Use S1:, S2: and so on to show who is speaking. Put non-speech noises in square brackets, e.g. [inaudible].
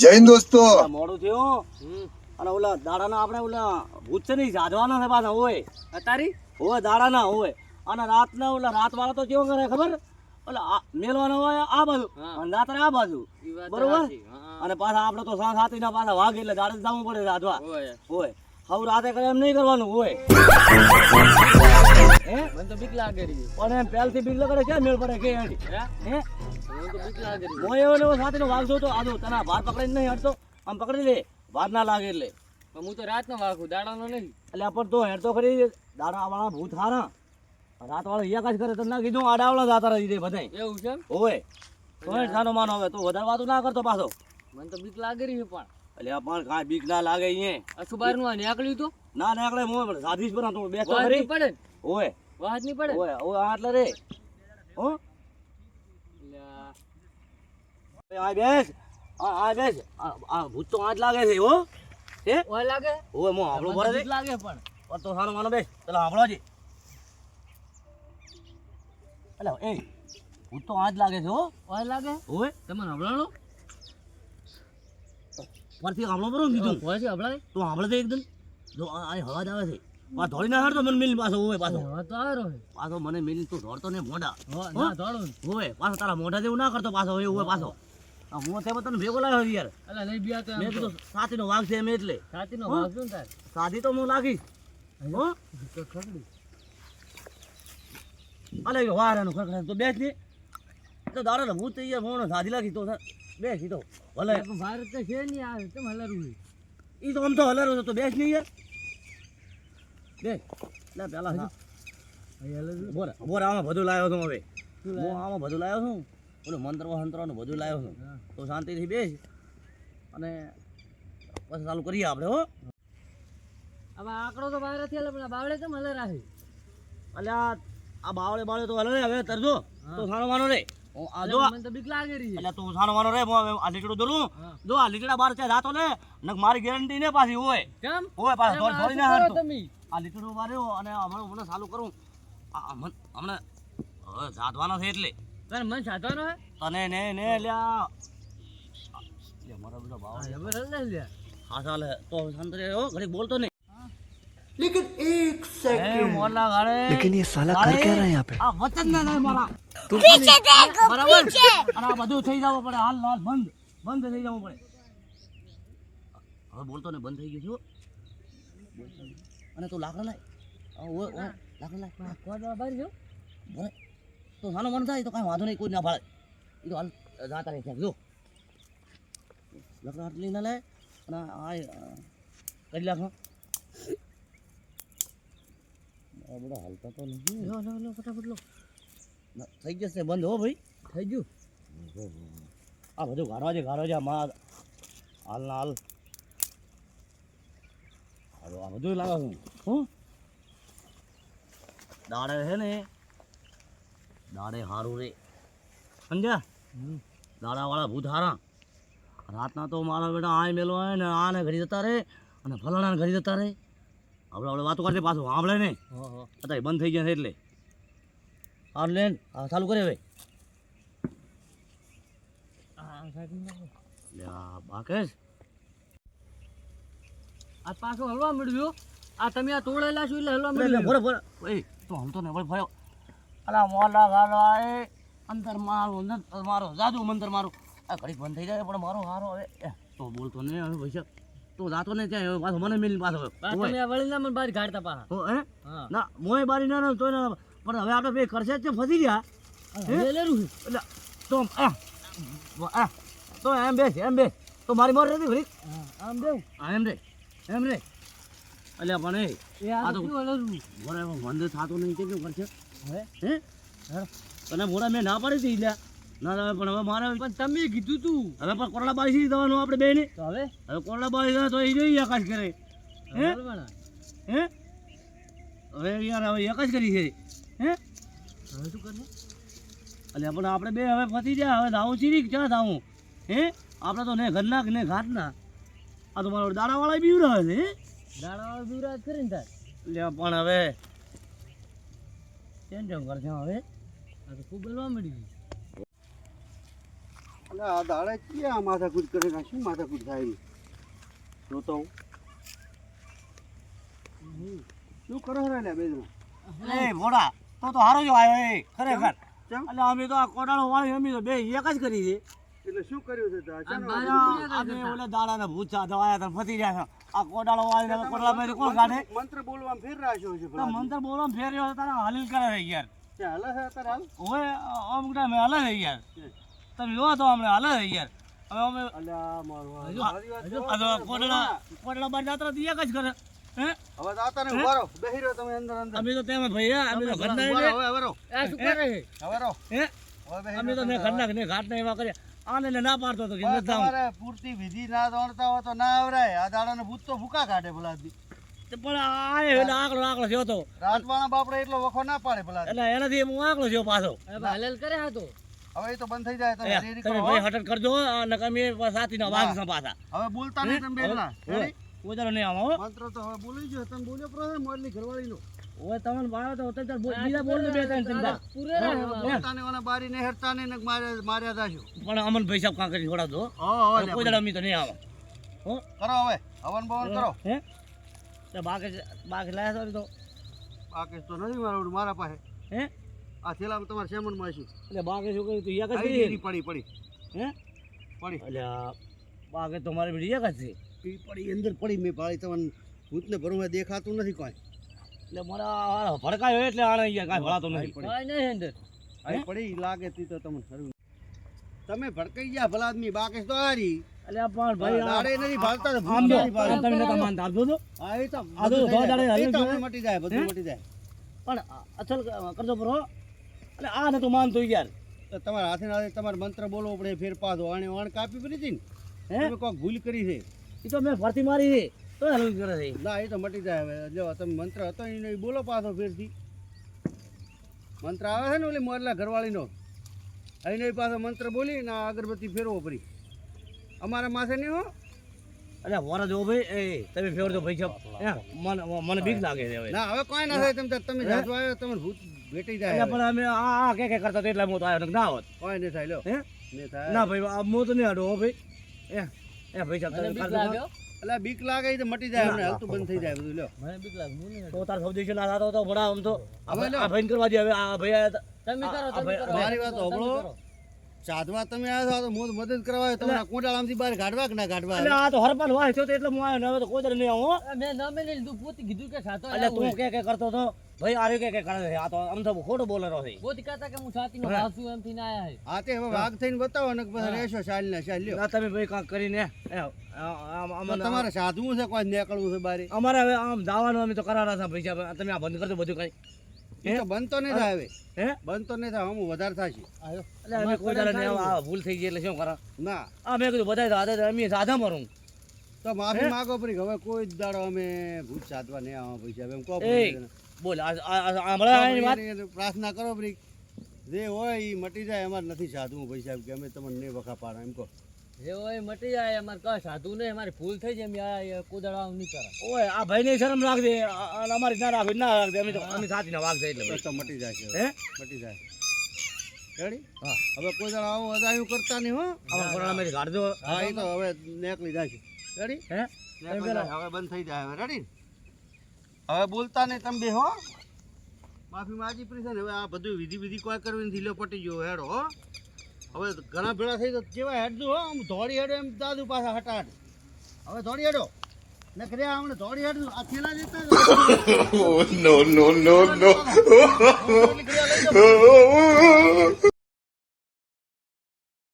S1: જય હિન્દ દોસ્તો.
S2: આ મોડું થયું? અને ઓલા દાડાના આપણે ઓલા ભૂત છે ને છે પાછા હોય
S3: અતારી?
S2: હોય દાડાના હોય અને રાતના ઓલા રાત વાળા તો કેવું કરે ખબર? ઓલા મેલવાનો હોય આ બાજુ અને રાત્રે આ બાજુ. બરોબર? અને પાછા આપણે તો સાત હાથીના પાછા વાઘ એટલે દાડે જવું પડે રાધવા
S3: હોય.
S2: હોય હવે રાતે કરે એમ નહીં કરવાનું હોય હે
S3: મને તો બીક લાગે.
S2: પણ એમ પહેલથી બીક લગાડે ક્યાં મેળ પડે કે
S3: હે? તો.
S2: હું એવો સાથીનો વાઘ જોતો આજો તને ભાર પકડીને નહીં હટતો આમ પકડી લે. વાર ના લાગે એટલે.
S3: પણ હું તો રાતનો વાગું દાડાનો નહીં.
S2: એટલે પણ તો હેડ તો ખરી. દાડા વાળા ભૂત હારા. રાત વાળો હિયા કાજ કરે તો ના કીધું આડાવડા જાતા રહી દે બધાય.
S3: એવું છે?
S2: ઓય તો સાનો માનો હવે તો વધારે વાતો ના કરતો પાછો.
S3: મને તો બીક લાગે રહી છે પણ.
S2: એટલે પણ કાંઈ બીક ના લાગે અહીંયા.
S3: અસુબારનું નીકળ્યું તો?
S2: ના નીકળે મો સાધીશ પર તું
S3: વાત
S2: ખરી.
S3: પડે?
S2: ઓય
S3: વાત નહીં પડે?
S2: ઓય ઓય આ રે. હો
S3: લ્યા.
S2: આ બેસ. આ આ બેસ. આ આ ભૂત તો આજ લાગે છે હો. હે?
S3: ઓય લાગે?
S2: ઓય મો આપણો ભરે છે
S3: લાગે પણ.
S2: તો સાનો માનો બેસ. પેલા આપણો છે એટલે એ ભૂત તો આજ લાગે છે હો.
S3: ઓય લાગે?
S2: ઓય.
S3: તમને હમણાં
S2: પરથી આમળો બરો કીધું
S3: હોય છે હમણાં
S2: તો આમળે તો એકદમ. જો આ આ અવાજ આવે છે. આ ધોળી ના હારતો મને મિલ પાછો ઓય પાછો.
S3: તો
S2: પાછો મને મિલ તું ધોળતો ને મોઢા.
S3: હો, ના.
S2: ઓય પાછો તારા મોઢા જેવું ના કરતો પાછો ઓય ઓય પાછો. હું તે તને ભેગો લાવ્યો યાર.
S3: અલા નહીં બિયા તો
S2: મેં કીધું સાતીનો વાઘ છે એમ એટલે.
S3: છાતીનો
S2: હો?
S3: છે
S2: સાદી તો હું લાગીશ. હો?
S3: ખકડી.
S2: અલે વાર ખખડે તો બેસ ને. તો દાડા ને તો યાર મોણો સાદી લાગી તો બેસ તો ભલે.
S3: પણ તો છે હલારું
S2: ઈ તો આમ તો હલારો તો બેસ નહીં યાર. બેસ. લે પેલા હા. બોર બોર આમાં બધું લાવ્યો છું હવે. હું આમાં બધું લાવ્યો છું. ઓલું મંત્ર મંત્રનું બધું લાવ્યો છું. તો શાંતિથી બેસ અને પછી ચાલુ કરીએ આપણે હો.
S3: હવે આંકડો તો બહાર નથી આ બાવળે કેમ હલે રાખે
S2: એટલે આ બાવળે બાવળે તો હલે હવે તરજો તો સારો માનો રે. જો
S3: તો બીક લાગે રહી
S2: એટલે તું સાનો માનો રે હું આ લીકડું દોરું જો આ લીકડા બાર છે રાતો ને નક મારી ગેરંટી ને પાછી હોય.
S3: કેમ?
S2: હોય પાછા
S3: એમ
S2: દોડ
S3: આ
S2: ના હારતો. આ લીકડું માર્યો અને હમણાં હમણાં ચાલુ કરું. હમણાં જાતવાનો છે એટલે.
S3: તારે મન સાધવાનો હે
S2: તને ને ને લ્યા લે મારો બેટો ભાવ
S3: હા, જબર હલ ને લ્યા.
S2: હા ચાલે તો શાંત રહે હો ઘડીક બોલતો નહીં
S1: લેકિન એક
S2: એ મોરલા ગાળે
S4: लेकिन ये साला कर क्या रहा है यहाँ पे
S2: આ વચન ના નહીં મારા બરાબર અને આ બધું થઈ જવું પડે હાલ હાલ બંધ બંધ થઈ જવું પડે હવે બોલતો ને બંધ થઈ ગયું છું અને તું લાકડા લાય આ ઓય ઓય લાકડા લાય
S3: આ કોડ વાળા બહાર ગયો?
S2: ભલે તો સાનો મન થાય તો કાંઈ વાંધો નહીં કોઈ ના ભાળે. એ તો હાલ જાતા રહે ક્યાંક જો. લાકડા આટલી ના લે અને આ કરી લાખ બધા હાલતા તો નહીં
S3: લો, લો, લો, ફટાફટ લો.
S2: થઈ જશે બંધ હો ભાઈ.
S3: થઈ ગયું.
S2: આ બધું ગાળવા છે ગાળવા છે માં હાલ ના હાલ. હાલો આ બધું લાગે છું. હું? દાડે છે ને દાડે હારું રે. સમજ્યા? દાડાવાળા ભૂત હારા રાતના તો મારા બેટા આય મેલો હોય ને આને ઘડી જતા રહે અને ફલાણાને ઘડી જતા રહે આપણે આપણે વાતો કરશે પાછું સાંભળે
S3: હો.
S2: અત્યારે બંધ થઈ ગયા છે એટલે. હાર લેન હા ચાલુ કરે હવે.
S3: આ.
S2: લે આ બાકેશ.
S3: આ પાછું હલવા મળ્યું આ તમે આ તોડેલા છો એટલે હલવા
S2: લે, લે,
S3: મળ્યું
S2: ભરે, ભરે. ભાઈ તો હલતો ને ભર્યો. અલા મોલા ગાલા એ અંતર મારું અંતર મારો જાદુ મંતર મારું. આ ઘડીક બંધ થઈ જાય પણ મારો હારો હવે. તો બોલતો નહીં હવે સાહેબ. તો જાતો ને ત્યાં પાછો મને મિલ પાછો
S3: તમે વળી ના મને બહાર કાઢતા પાછા.
S2: હો
S3: હે?
S2: ના મોય બારી ના તોય ના પણ હવે આપણે બે કરશે જ ફસી ગયા?
S3: હલેલું
S2: એટલે તો આ. આ તો એમ બેસ એમ બેસ તો મારી મોર રહેતી
S3: ભરી આમ દેવું
S2: હા એમ રે એમ રે. એટલે પણ એ
S3: આ તો
S2: તો-
S3: શું
S2: બંધ થતો નહીં કે કેવું કરશે હે? અને મોડા મેં ના પાડી હતી લ્યા ના ના પણ હવે મારે
S3: પણ તમે કીધું તું.
S2: હવે પણ કોરડા બાળી દવાનું આપણે બે ને
S3: તો હવે?
S2: હવે કોરડા બાળી તો એ જોઈ આકાશ કરે. હે? હે હવે યાર હવે જ કરી છે. હે?
S3: હવે શું કરવું?
S2: એટલે પણ આપણે બે હવે ફસી જાય હવે દાવું ચીરી ક્યાં દાવું? હે? આપણે તો ને ઘરના ને ઘાટના. આ તો મારો દાડાવાળા બીવ રહે છે હે?
S3: દાડાવાળો દુરાજ કરીને તાર.
S2: એટલે પણ હવે કેમ કરશે હવે.
S3: આ તો ખૂબ બોલવા મળી ગઈ
S1: અને આ દાડે ક્યાં માથાકૂટ કરે ના શું માથાકૂટ થાય? જોતો હું. શું કરો રે લે બે જણા
S2: એ મોડા તો તો હારો જો આવ્યો એ ખરેખર? એટલે અમે તો આ કોટાળો વાળી અમે તો બે એક જ કરી છે.
S1: એટલે શું કર્યું છે તો
S2: અમે ઓલા દાડાના ભૂત સાથે આયા તા ફતી રહ્યા છે. આ કોટાળો વાળીને કોટલા મારી કોણ કાઢે?
S1: મંત્ર બોલવામાં ફેર રાખ્યો છે
S2: તો
S1: મંત્ર
S2: મંતર ફેર રહ્યો ફેર્યો તારા હલીલ કરે છે યાર.
S1: ત્યાં હાલે છે તારા હાલ?
S2: ઓય અમુક ટાઈમે હાલે છે યાર. તમે જોવો તો અમને હલે છે યાર. હવે અમે
S1: અલ્યા મારવા આ
S2: હજુ- તો કોટલા કોટલા બાર જાત્રા દિયા એક કરે. હે?
S1: હવે તો આતાને ઊભા બેહી રહ્યો તમે અંદર અંદર.
S2: અમે તો તેમાં ભાઈ હે, અમે તો ઘરના ઊભા
S1: હવે હવે રહો.
S3: આ શું કરે
S1: હવે રહો.
S2: હે? અમે તો ને
S1: તમે.
S2: ઘરના ને ઘાટના એવા કર્યા. આને ને ના પાડતો હતો કે
S1: હવે
S2: નથી જાવું.
S1: તમારે પૂરતી વિધિ ના દોડતા હોય તો ના આવરાય. આ દાડાને ભૂત તો ભૂકા કાઢે ભલા.
S2: તે પણ આ એ એટલે આકડો આકલો થયો તો.
S1: રાતવાળા બાપડે એટલો વખો ના પાડે ભલા.
S2: એટલે એનાથી હું આકલો થયો પાછો.
S3: હલેલ કરે હા તો.
S1: હવે એ તો બંધ થઈ જાય. તમે
S2: એ,
S1: રેડી
S2: તમે
S1: કરો
S2: ભાઈ. હટન કરજો નકર અમે સાથીના વાઘ છે પાછા
S1: હવે બોલતા નહીં તમે બેના રેડી?
S2: દાડો નહીં આવો હો.
S1: મંત્ર તો હવે બોલી ગયો. તમે બોલ્યો પ્રો મોરલી ઘરવાળીનો.
S2: ઓય તમને ભાવે તો અત્યારે બોલ- બીજા બોલ બે ત્રણ ચમચા.
S3: પૂરે રહે હવે.
S1: બોલતા ને ઓના બારી ને હેરતા ને ને માર્યા માર્યા જાશો
S2: પણ અમન ભાઈ સાહેબ કાં કરી છોડાવજો
S1: હો હો
S2: કોઈ દાડો અમે તો નહીં આવો. હો?
S1: કરો હવે. હવન ભવન કરો.
S2: હે? તે બાકી બાકી લાયા તો?
S1: બાકી તો નથી મારા મારા પાસે.
S2: હે?
S1: આ થેલામાં તમારે સેમનમાં છે
S2: એટલે બાકી શું કર્યું તું? જ
S1: આવી પડી પડી
S2: હે?
S1: પડી.
S2: આ બાકી તો મારી બીજી એક જ છે.
S1: પડી અંદર પડી મેં ભાઈ તમને ભૂતને ભરવા દેખાતું નથી કોઈ.
S2: એટલે મારા ભડકાયો એટલે આને અહીંયા કાંઈ ભળાતો નહીં
S3: કાંઈ નહીં અંદર.
S1: અહીં પડી લાગે તી તો તમને સર્વ તમે ભડકાઈ ગયા ભલા આદમી બાકી તો હારી.
S2: એટલે પણ ભાઈ
S1: દાડે નથી ભાળતા તો
S2: આમ
S1: ભૂત
S2: જો
S1: નથી ભાળતા.
S2: આમ તમે નતા માનતા આપજો તો
S1: હા, એ તો
S2: આ તો દાડે
S1: જાય. તો મટી જાય બધું મટી જાય.
S2: પણ અસલ કરજો બરો એટલે આ નતું માનતું યાર.
S1: તો તમારા હાથે ને હાથે તમારે મંત્ર બોલવો પડે ફેર પાછો. આણે વાણ કાપી પડી હતી ને?
S2: હે?
S1: તમે કોઈક ભૂલ કરી છે.
S2: એ તો મેં ફરતી મારી છે. તો હલવી કરે છે.
S1: ના એ તો મટી જાય હવે. જો તમે મંત્ર હતો એને બોલો પાછો ફેરથી. મંત્ર આવે છે ને ઓલી મોરલા ઘરવાળીનો? એને પાછો મંત્ર બોલી ને અગરબત્તી ફેરવો પડી અમારા માથે નહીં હો?
S2: અરે વર જો ભાઈ એ તમે ફેર તો ભાઈ મને મને બીક લાગે છે હવે.
S1: ના હવે કોઈ ના થાય તમે તમે જાજો આવ્યો તમે ભૂત ભેટી જાય
S2: પણ અમે આ આ કે કે કરતા એટલે હું તો આવ્યો ના હોત.
S1: કોઈ નહીં થાય લ્યો.
S2: હે? ના ભાઈ આ હું તો નહીં હડો ભાઈ. એ એ ભાઈ સાહેબ તમે
S3: બીક લાગ્યો
S1: એટલે બીક લાગે તો મટી જાય અમને હાલતું બંધ થઈ જાય બધું લ્યો.
S3: મને બીક લાગે
S2: તો તાર સૌથી છેલ્લા થતો તો ભણા આમ તો.
S1: હવે
S2: ભાઈ- આ ભાઈ કરવા દે હવે આ ભાઈ આયા
S3: તમે કરો તમે કરો.
S1: મારી વાત
S3: હોબળો.
S1: સાધવા તમે આવ્યા છો તો હું મદદ કરવા આવ્યો. તમારા કોટાળામાંથી બહાર કાઢવા કે ના કાઢવા
S2: એટલે આ તો હરપાલ વાય છો તો એટલે હું આવ્યો ને હવે તો કોઈ દર નહીં આવું
S3: મેં ન મેં લીધું પોતે કીધું કે સાતો
S2: એટલે તું કે કે કરતો તો. ભાઈ આરે કે કે કરે છે? આ તો આમ તો ખોટો બોલરો છે.
S3: પોતે કહેતા કે હું છાતીનો વાસુ એમ થી ના આયા છે
S1: આ તે હવે વાઘ થઈને બતાવો ને પછી રહેશો શાલ ને શાલ લ્યો.
S2: ના તમે ભાઈ કાંક કરીને અમને-
S1: તમારે સાધવું છે કોઈ નીકળવું છે બારી?
S2: અમારે હવે આમ જવાનું અમે તો કરારા છે ભાઈ સાહેબ. તમે આ બંધ કરજો બધું કઈ
S1: એ તો બંધ તો નહીં થાય હવે.
S2: હે?
S1: બંધ તો નહીં થાય હમ વધારે થાય
S3: છે
S2: એટલે અમે કોઈ દાડે આ ભૂલ થઈ ગઈ એટલે શું કરા
S1: ના.
S2: આ મેં કીધું બધા સાધે અમે સાધા મરું.
S1: તો માફી માંગો પડી હવે કોઈ જ દાડો અમે ભૂત સાધવા નહીં આવા પૈસા. એમ કહો
S2: બોલ
S1: પ્રાર્થના કરો પડી જે હોય એ મટી જાય અમારે નથી સાધવું પૈસા કે અમે તમને નહીં વખા પાડો એમ કહો.
S3: જે હોય મટી જાય અમારે કઈ સાધુ નહીં અમારી ભૂલ થઈ જાય એમ આ કુદડા નહીં કરે
S2: ઓય આ ભાઈને શરમ રાખજે અમારી ના રાખે ના રાખજે અમે તો અમે સાથીના વાઘ છે એટલે
S1: બસ તો મટી જાય છે
S2: હે?
S1: મટી જાય. રેડી
S2: હા.
S1: હવે કોઈ દાડો આવું અદાયું કરતા નહીં હો.
S2: હવે કોરોના મેં કાઢજો
S1: હા એ તો હવે નેકલી જાય છે. રેડી
S2: હે.
S1: હવે બંધ થઈ જાય હવે રેડી હવે બોલતા નહીં તમે બે હો માફી માજી પડી છે ને હવે આ બધું વિધિ વિધિ કોઈ કરવી નથી લો પટી ગયો હેડો હો. હવે ઘણા ભેળા થઈ તો કેવા હેડતું હો. આમ દોડી હેડો એમ દાદુ પાસે હટાડ. હવે દોડી હેડો. ને કર્યા હમણાં દોડી હેડું આ થેલા લેતા
S5: નો નો no.
S1: જાઓ. [laughs]